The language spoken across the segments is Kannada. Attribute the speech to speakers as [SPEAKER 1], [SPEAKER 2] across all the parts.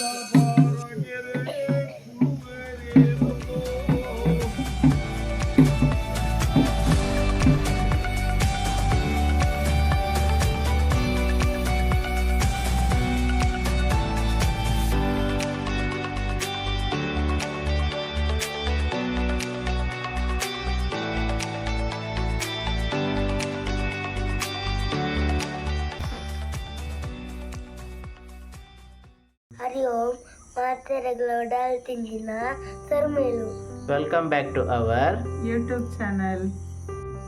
[SPEAKER 1] Lord. ಹರಿ ಓಂ ಮಾತೆರೆಗಳೋಡ ತಿಂಜಿನ ಸರ್ಮೇಲು
[SPEAKER 2] welcome back to our
[SPEAKER 3] YouTube channel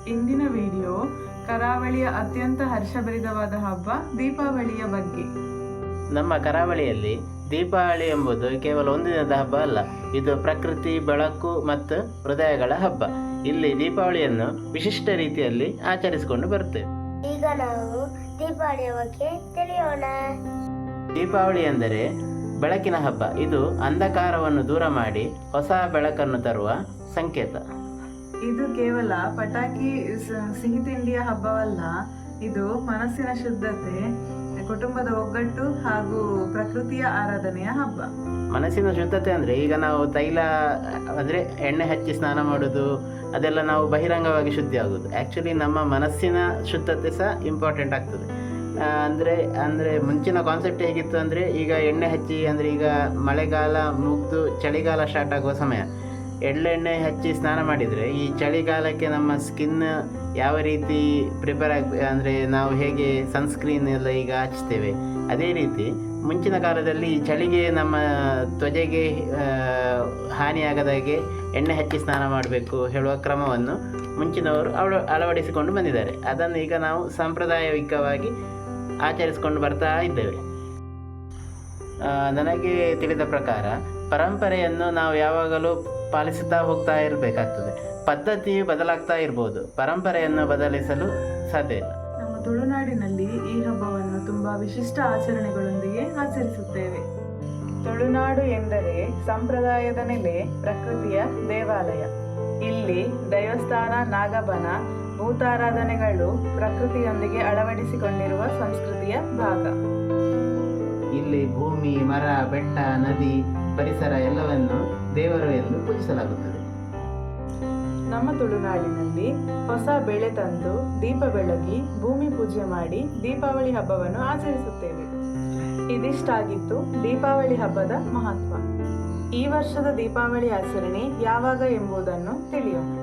[SPEAKER 3] ಇಂದಿನ ವಿಡಿಯೋ ಕರಾವಳಿಯ ಅತ್ಯಂತ ಹರ್ಷಭರಿತವಾದ ಹಬ್ಬ ದೀಪಾವಳಿಯ ಬಗ್ಗೆ.
[SPEAKER 2] ನಮ್ಮ ಕರಾವಳಿಯಲ್ಲಿ ದೀಪಾವಳಿ ಎಂಬುದು ಕೇವಲ ಒಂದು ದಿನದ ಹಬ್ಬ ಅಲ್ಲ ಇದು ಪ್ರಕೃತಿ ಬೆಳಕು ಮತ್ತು ಹೃದಯಗಳ ಹಬ್ಬ. ಇಲ್ಲಿ ದೀಪಾವಳಿಯನ್ನು ವಿಶಿಷ್ಟ ರೀತಿಯಲ್ಲಿ ಆಚರಿಸಿಕೊಂಡು ಬರುತ್ತೇವೆ
[SPEAKER 1] ಈಗ ನಾವು ದೀಪಾವಳಿಯ ಬಗ್ಗೆ ತಿಳಿಯೋಣ.
[SPEAKER 2] ದೀಪಾವಳಿ ಎಂದರೆ ಬೆಳಕಿನ ಹಬ್ಬ. ಇದು ಅಂಧಕಾರವನ್ನು ದೂರ ಮಾಡಿ ಹೊಸ ಬೆಳಕನ್ನು ತರುವ ಸಂಕೇತ.
[SPEAKER 3] ಇದು ಕೇವಲ ಪಟಾಕಿ ಸಿಹಿ ತಿಂಡಿಯ ಹಬ್ಬವಲ್ಲ ಇದು ಮನಸ್ಸಿನ ಶುದ್ಧತೆ ಕುಟುಂಬದ ಒಗ್ಗಟ್ಟು ಹಾಗೂ ಪ್ರಕೃತಿಯ ಆರಾಧನೆಯ ಹಬ್ಬ.
[SPEAKER 2] ಮನಸ್ಸಿನ ಶುದ್ಧತೆ ಅಂದರೆ ಈಗ ನಾವು ತೈಲ ಅಂದರೆ ಎಣ್ಣೆ ಹಚ್ಚಿ ಸ್ನಾನ ಮಾಡೋದು ಅದೆಲ್ಲ ನಾವು ಬಹಿರಂಗವಾಗಿ ಶುದ್ಧಿ ಆಗೋದು ಆ್ಯಕ್ಚುಲಿ ನಮ್ಮ ಮನಸ್ಸಿನ ಶುದ್ಧತೆ ಸಹ ಇಂಪಾರ್ಟೆಂಟ್ ಆಗ್ತದೆ. ಅಂದರೆ ಅಂದರೆ ಮುಂಚಿನ ಕಾನ್ಸೆಪ್ಟ್ ಹೇಗಿತ್ತು ಅಂದರೆ, ಈಗ ಎಣ್ಣೆ ಹಚ್ಚಿ, ಅಂದರೆ ಈಗ ಮಳೆಗಾಲ ಮುಗಿದು ಚಳಿಗಾಲ ಸ್ಟಾರ್ಟ್ ಆಗುವ ಸಮಯ. ಎಳ್ಳೆಣ್ಣೆ ಹಚ್ಚಿ ಸ್ನಾನ ಮಾಡಿದರೆ, ಈ ಚಳಿಗಾಲಕ್ಕೆ ನಮ್ಮ ಸ್ಕಿನ್ ಯಾವ ರೀತಿ ಪ್ರಿಪೇರ್ ಆಗ, ಅಂದರೆ ನಾವು ಹೇಗೆ ಸನ್ಸ್ಕ್ರೀನ್ ಎಲ್ಲ ಈಗ ಹಚ್ತೇವೆ, ಅದೇ ರೀತಿ ಮುಂಚಿನ ಕಾಲದಲ್ಲಿ ಈ ಚಳಿಗೆ ನಮ್ಮ ತ್ವಜೆಗೆ ಹಾನಿಯಾಗದಾಗೆ ಎಣ್ಣೆ ಹಚ್ಚಿ ಸ್ನಾನ ಮಾಡಬೇಕು ಹೇಳುವ ಕ್ರಮವನ್ನು ಮುಂಚಿನವರು ಅಳ ಅಳವಡಿಸಿಕೊಂಡು ಬಂದಿದ್ದಾರೆ. ಅದನ್ನು ಈಗ ನಾವು ಸಾಂಪ್ರದಾಯಿಕವಾಗಿ ಆಚರಿಸಿಕೊಂಡು ಬರ್ತಾ ಇದ್ದೇವೆ. ನನಗೆ ತಿಳಿದ ಪ್ರಕಾರ ಪರಂಪರೆಯನ್ನು ನಾವು ಯಾವಾಗಲೂ ಪಾಲಿಸುತ್ತಾ ಹೋಗ್ತಾ ಇರಬೇಕಾಗ್ತದೆ. ಪದ್ಧತಿ ಬದಲಾಗ್ತಾ ಇರ್ಬೋದು. ಪರಂಪರೆಯನ್ನು ಬದಲಿಸಲು ಸಾಧ್ಯ ಇಲ್ಲ.
[SPEAKER 3] ನಮ್ಮ ತುಳುನಾಡಿನಲ್ಲಿ ಈ ಹಬ್ಬವನ್ನು ತುಂಬಾ ವಿಶಿಷ್ಟ ಆಚರಣೆಗಳೊಂದಿಗೆ ಆಚರಿಸುತ್ತೇವೆ. ತುಳುನಾಡು ಎಂದರೆ ಸಂಪ್ರದಾಯದ ನೆಲೆ ಪ್ರಕೃತಿಯ ದೇವಾಲಯ. ಇಲ್ಲಿ ದೇವಸ್ಥಾನ ನಾಗಬನ ಭೂತಾರಾಧನೆಗಳು ಪ್ರಕೃತಿಯೊಂದಿಗೆ ಅಳವಡಿಸಿಕೊಂಡಿರುವ ಸಂಸ್ಕೃತಿಯ ಭಾಗ.
[SPEAKER 2] ಇಲ್ಲಿ ಭೂಮಿ ಮರ ಬೆಟ್ಟ ನದಿ ಪರಿಸರ ಎಲ್ಲವನ್ನು ದೇವರು ಎಂದು ಪೂಜಿಸಲಾಗುತ್ತದೆ.
[SPEAKER 3] ನಮ್ಮ ತುಳುನಾಡಿನಲ್ಲಿ ಹೊಸ ಬೆಳೆ ತಂದು ದೀಪ ಬೆಳಗಿ ಭೂಮಿ ಪೂಜೆ ಮಾಡಿ ದೀಪಾವಳಿ ಹಬ್ಬವನ್ನು ಆಚರಿಸುತ್ತೇವೆ. ಇದಿಷ್ಟಾಗಿತ್ತು ದೀಪಾವಳಿ ಹಬ್ಬದ ಮಹತ್ವ. ಈ ವರ್ಷದ ದೀಪಾವಳಿ ಆಚರಣೆ ಯಾವಾಗ ಎಂಬುದನ್ನು ತಿಳಿಯೋಣ.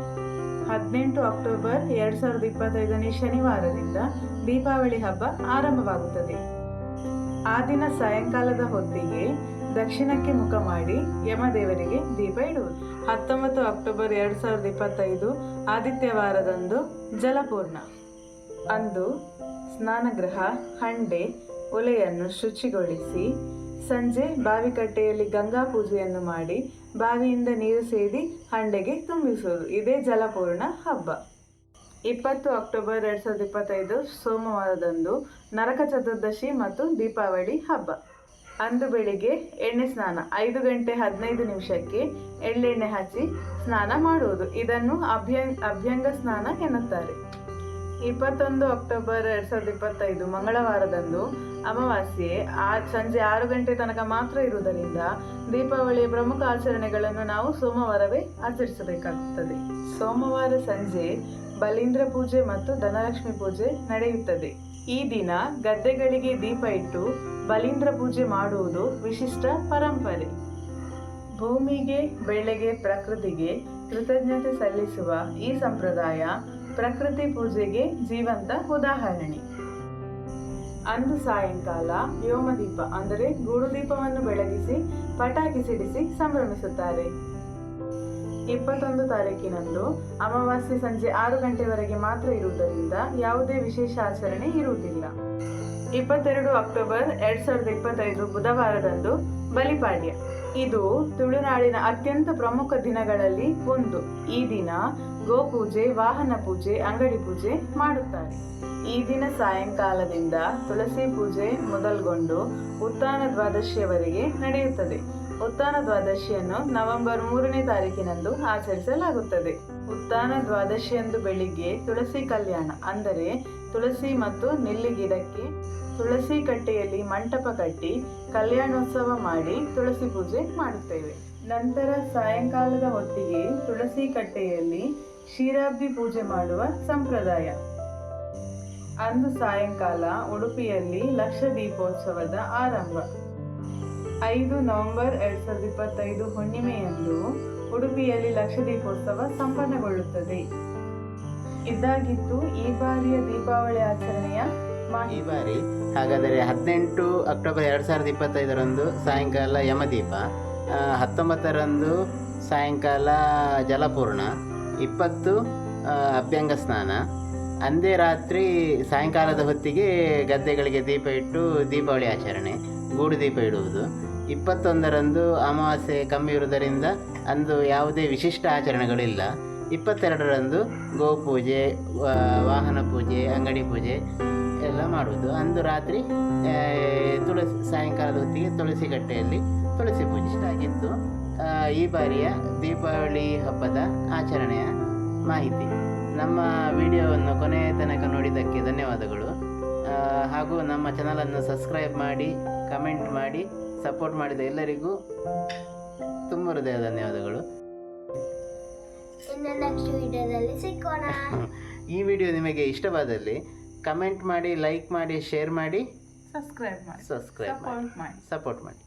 [SPEAKER 3] ಹದಿನೆಂಟು ಅಕ್ಟೋಬರ್ ಎರಡು ಸಾವಿರದ ಇಪ್ಪತ್ತೈದನೇ ಶನಿವಾರದಿಂದ ದೀಪಾವಳಿ ಹಬ್ಬ ಆರಂಭವಾಗುತ್ತದೆ. ಆ ದಿನ ಸಾಯಂಕಾಲದ ಹೊತ್ತಿಗೆ ದಕ್ಷಿಣಕ್ಕೆ ಮುಖ ಮಾಡಿ ಯಮದೇವರಿಗೆ ದೀಪ ಇಡುವುದು. ಹತ್ತೊಂಬತ್ತು ಅಕ್ಟೋಬರ್ ಎರಡು ಸಾವಿರದ ಇಪ್ಪತ್ತೈದು ಆದಿತ್ಯವಾರದಂದು ಜಲಪೂರ್ಣ. ಅಂದು ಸ್ನಾನಗೃಹ, ಹಂಡೆ, ಒಲೆಯನ್ನು ಶುಚಿಗೊಳಿಸಿ ಸಂಜೆ ಬಾವಿಕಟ್ಟೆಯಲ್ಲಿ ಗಂಗಾ ಪೂಜೆಯನ್ನು ಮಾಡಿ ಬಾವಿಯಿಂದ ನೀರು ಸೇದಿ ಹಂಡೆಗೆ ತುಂಬಿಸುವುದು. ಇದೇ ಜಲಪೂರ್ಣ ಹಬ್ಬ. ಇಪ್ಪತ್ತು ಅಕ್ಟೋಬರ್ ಎರಡು ಸಾವಿರದ ಇಪ್ಪತ್ತೈದು, ಸೋಮವಾರದಂದು ನರಕ ಚತುರ್ದಶಿ ಮತ್ತು ದೀಪಾವಳಿ ಹಬ್ಬ. ಅಂದು ಬೆಳಿಗ್ಗೆ ಎಣ್ಣೆ ಸ್ನಾನ, ಐದು ಗಂಟೆ ಹದಿನೈದು ನಿಮಿಷಕ್ಕೆ ಎಳ್ಳೆಣ್ಣೆ ಹಚ್ಚಿ ಸ್ನಾನ ಮಾಡುವುದು. ಇದನ್ನು ಅಭ್ಯಂಗ ಅಭ್ಯಂಗ ಸ್ನಾನ ಎನ್ನುತ್ತಾರೆ. ಇಪ್ಪತ್ತೊಂದು ಅಕ್ಟೋಬರ್ ಎರಡು ಸಾವಿರದ ಇಪ್ಪತ್ತೈದು, ಮಂಗಳವಾರದಂದು ಅಮಾವಾಸ್ಯೆ, ಆ ಸಂಜೆ ಆರು ಗಂಟೆ ತನಕ ಮಾತ್ರ ಇರುವುದರಿಂದ ದೀಪಾವಳಿಯ ಪ್ರಮುಖ ಆಚರಣೆಗಳನ್ನು ನಾವು ಸೋಮವಾರವೇ ಆಚರಿಸಬೇಕಾಗುತ್ತದೆ. ಸೋಮವಾರ ಸಂಜೆ ಬಲೀಂದ್ರ ಪೂಜೆ ಮತ್ತು ಧನಲಕ್ಷ್ಮಿ ಪೂಜೆ ನಡೆಯುತ್ತದೆ. ಈ ದಿನ ಗದ್ದೆಗಳಿಗೆ ದೀಪ ಇಟ್ಟು ಬಲೀಂದ್ರ ಪೂಜೆ ಮಾಡುವುದು ವಿಶಿಷ್ಟ ಪರಂಪರೆ. ಭೂಮಿಗೆ, ಬೆಳೆಗೆ, ಪ್ರಕೃತಿಗೆ ಕೃತಜ್ಞತೆ ಸಲ್ಲಿಸುವ ಈ ಸಂಪ್ರದಾಯ ಪ್ರಕೃತಿ ಪೂಜೆಗೆ ಜೀವಂತ ಉದಾಹರಣೆ. ಅಂದು ಸಾಯಂಕಾಲ ವ್ಯೋಮದೀಪ ಅಂದರೆ ಗೂಡುದೀಪವನ್ನು ಬೆಳಗಿಸಿ ಪಟಾಕಿ ಸಿಡಿಸಿ ಸಂಭ್ರಮಿಸುತ್ತಾರೆ. ಇಪ್ಪತ್ತೊಂದು ತಾರೀಕಿನಂದು ಅಮಾವಾಸ್ಯೆ ಸಂಜೆ ಆರು ಗಂಟೆವರೆಗೆ ಮಾತ್ರ ಇರುವುದರಿಂದ ಯಾವುದೇ ವಿಶೇಷ ಆಚರಣೆ ಇರುವುದಿಲ್ಲ. ಇಪ್ಪತ್ತೆರಡು ಅಕ್ಟೋಬರ್ ಎರಡ್ ಸಾವಿರದ ಇಪ್ಪತ್ತೈದು ಬುಧವಾರದಂದು ಬಲಿಪಾಡ್ಯ. ಇದು ತುಳುನಾಡಿನ ಅತ್ಯಂತ ಪ್ರಮುಖ ದಿನಗಳಲ್ಲಿ ಒಂದು. ಈ ದಿನ ಗೋಪೂಜೆ, ವಾಹನ ಪೂಜೆ, ಅಂಗಡಿ ಪೂಜೆ ಮಾಡುತ್ತಾರೆ. ಈ ದಿನ ಸಾಯಂಕಾಲದಿಂದ ತುಳಸಿ ಪೂಜೆ ಮೊದಲ್ಗೊಂಡು ಉತ್ತಾನ ದ್ವಾದಶಿಯವರೆಗೆ ನಡೆಯುತ್ತದೆ. ಉತ್ತಾನ ದ್ವಾದಶಿಯನ್ನು ನವೆಂಬರ್ ಮೂರನೇ ತಾರೀಕಿನಂದು ಆಚರಿಸಲಾಗುತ್ತದೆ. ಉತ್ತಾನ ದ್ವಾದಶಿಯಂದು ಬೆಳಿಗ್ಗೆ ತುಳಸಿ ಕಲ್ಯಾಣ, ಅಂದರೆ ತುಳಸಿ ಮತ್ತು ನೆಲ್ಲಿ ಗಿಡಕ್ಕೆ ತುಳಸಿ ಕಟ್ಟೆಯಲ್ಲಿ ಮಂಟಪ ಕಟ್ಟಿ ಕಲ್ಯಾಣೋತ್ಸವ ಮಾಡಿ ತುಳಸಿ ಪೂಜೆ ಮಾಡುತ್ತೇವೆ. ನಂತರ ಸಾಯಂಕಾಲದ ಹೊತ್ತಿಗೆ ತುಳಸಿ ಕಟ್ಟೆಯಲ್ಲಿ ಕ್ಷೀರಾಬ್ದಿ ಪೂಜೆ ಮಾಡುವ ಸಂಪ್ರದಾಯ. ಅಂದು ಸಾಯಂಕಾಲ ಉಡುಪಿಯಲ್ಲಿ ಲಕ್ಷ ದೀಪೋತ್ಸವದ ಆರಂಭ. ಐದು ನವೆಂಬರ್ ಎರಡ್ ಸಾವಿರದ ಇಪ್ಪತ್ತೈದು ಹುಣ್ಣಿಮೆಯಂದು ಉಡುಪಿಯಲ್ಲಿ ಲಕ್ಷ ದೀಪೋತ್ಸವ ಸಂಪನ್ನಗೊಳ್ಳುತ್ತದೆ. ಇದಾಗಿತ್ತು ಈ ಬಾರಿಯ ದೀಪಾವಳಿ ಆಚರಣೆಯ
[SPEAKER 2] ಈ ಬಾರಿ. ಹಾಗಾದರೆ ಹದಿನೆಂಟು ಅಕ್ಟೋಬರ್ ಎರಡು ಸಾವಿರದ ಇಪ್ಪತ್ತೈದರಂದು ಸಾಯಂಕಾಲ ಯಮದೀಪ ಹತ್ತೊಂಬತ್ತರಂದು ಸಾಯಂಕಾಲ ಜಲಪೂರ್ಣ, ಇಪ್ಪತ್ತು ಅಭ್ಯಂಗ ಸ್ನಾನ. ಅಂದೇ ರಾತ್ರಿ ಸಾಯಂಕಾಲದ ಹೊತ್ತಿಗೆ ಗದ್ದೆಗಳಿಗೆ ದೀಪ ಇಟ್ಟು ದೀಪಾವಳಿ ಆಚರಣೆ, ಗೂಡು ದೀಪ ಇಡುವುದು. ಇಪ್ಪತ್ತೊಂದರಂದು ಅಮಾವಾಸ್ಯೆ ಕಮ್ಮಿ ಇರುವುದರಿಂದ ಅಂದು ಯಾವುದೇ ವಿಶಿಷ್ಟ ಆಚರಣೆಗಳಿಲ್ಲ. ಇಪ್ಪತ್ತೆರಡರಂದು ಗೋಪೂಜೆ ವಾಹನ ಪೂಜೆ, ಅಂಗಡಿ ಪೂಜೆ ಎಲ್ಲ ಮಾಡುವುದು. ಅಂದು ರಾತ್ರಿ ತುಳಸಿ ಸಾಯಂಕಾಲದ ಹೊತ್ತಿಗೆ ತುಳಸಿ ಕಟ್ಟೆಯಲ್ಲಿ ತುಳಸಿ ಪೂಜೆ ಆಗಿತ್ತು ಈ ಬಾರಿಯ ದೀಪಾವಳಿ ಹಬ್ಬದ ಆಚರಣೆಯ ಮಾಹಿತಿ. ನಮ್ಮ ವಿಡಿಯೋವನ್ನು ಕೊನೆಯ ತನಕ ನೋಡಿದ್ದಕ್ಕೆ ಧನ್ಯವಾದಗಳು. ಹಾಗೂ ನಮ್ಮ ಚಾನಲನ್ನು ಸಬ್ಸ್ಕ್ರೈಬ್ ಮಾಡಿ ಕಮೆಂಟ್ ಮಾಡಿ ಸಪೋರ್ಟ್ ಮಾಡಿದ ಎಲ್ಲರಿಗೂ ತುಂಬ ಹೃದಯ ಧನ್ಯವಾದಗಳು.
[SPEAKER 1] ಇನ್ನು ನೆಕ್ಸ್ಟ್ ವಿಡಿಯೋದಲ್ಲಿ ಸಿಕ್ಕೋಣ
[SPEAKER 2] ಈ ವಿಡಿಯೋ ನಿಮಗೆ ಇಷ್ಟವಾದಲ್ಲಿ ಕಮೆಂಟ್ ಮಾಡಿ ಲೈಕ್ ಮಾಡಿ ಶೇರ್ ಮಾಡಿ
[SPEAKER 3] ಸಬ್ಸ್ಕ್ರೈಬ್ ಮಾಡಿ.
[SPEAKER 2] ಸಬ್ಸ್ಕ್ರೈಬ್ ಮಾಡಿ.
[SPEAKER 3] ಸಪೋರ್ಟ್ ಮಾಡಿ.
[SPEAKER 2] ಸಪೋರ್ಟ್ ಮಾಡಿ.